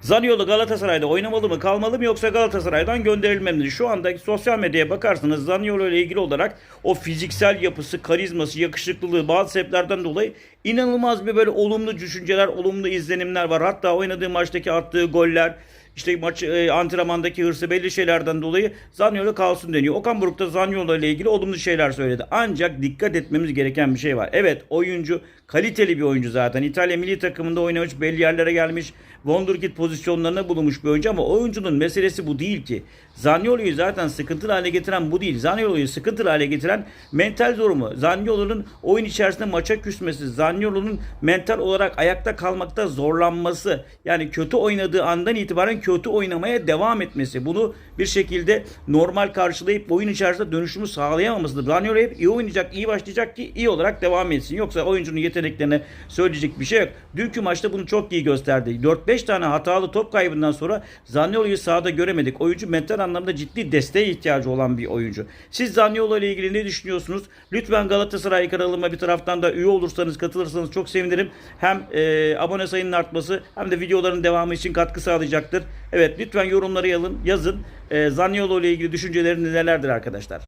Zaniolo Galatasaray'da oynamalı mı kalmalı mı yoksa Galatasaray'dan gönderilmeli mi? Şu andaki sosyal medyaya bakarsanız Zaniolo ile ilgili olarak o fiziksel yapısı, karizması, yakışıklılığı bazı sebeplerden dolayı inanılmaz bir böyle olumlu düşünceler, olumlu izlenimler var. Hatta oynadığı maçtaki attığı goller, işte maç e, antrenmandaki hırsı belli şeylerden dolayı Zaniolo kalsın deniyor. Okan Buruk da Zaniolo ile ilgili olumlu şeyler söyledi. Ancak dikkat etmemiz gereken bir şey var. Evet oyuncu kaliteli bir oyuncu zaten. İtalya milli takımında oynamış, belli yerlere gelmiş. Wonderkid pozisyonlarına bulunmuş bir oyuncu ama oyuncunun meselesi bu değil ki. Zaniolo'yu zaten sıkıntılı hale getiren bu değil. Zaniolo'yu sıkıntılı hale getiren mental durumu. Zaniolo'nun oyun içerisinde maça küsmesi. Zaniolo'nun mental olarak ayakta kalmakta zorlanması. Yani kötü oynadığı andan itibaren kötü oynamaya devam etmesi. Bunu bir şekilde normal karşılayıp oyun içerisinde dönüşümü sağlayamamasıdır. Zaniolo hep iyi oynayacak, iyi başlayacak ki iyi olarak devam etsin. Yoksa oyuncunun yeteneklerine söyleyecek bir şey yok. Dünkü maçta bunu çok iyi gösterdi. 4-5 tane hatalı top kaybından sonra Zaniolo'yu sahada göremedik. Oyuncu mental anlamda ciddi desteğe ihtiyacı olan bir oyuncu. Siz Zaniolo ile ilgili ne düşünüyorsunuz? Lütfen Galatasaray kanalıma bir taraftan da üye olursanız, katılırsanız çok sevinirim. Hem e, abone sayının artması hem de videoların devamı için katkı sağlayacaktır. Evet lütfen yorumları yazın. yazın. E, Zaniolo ile ilgili düşünceleriniz nelerdir arkadaşlar?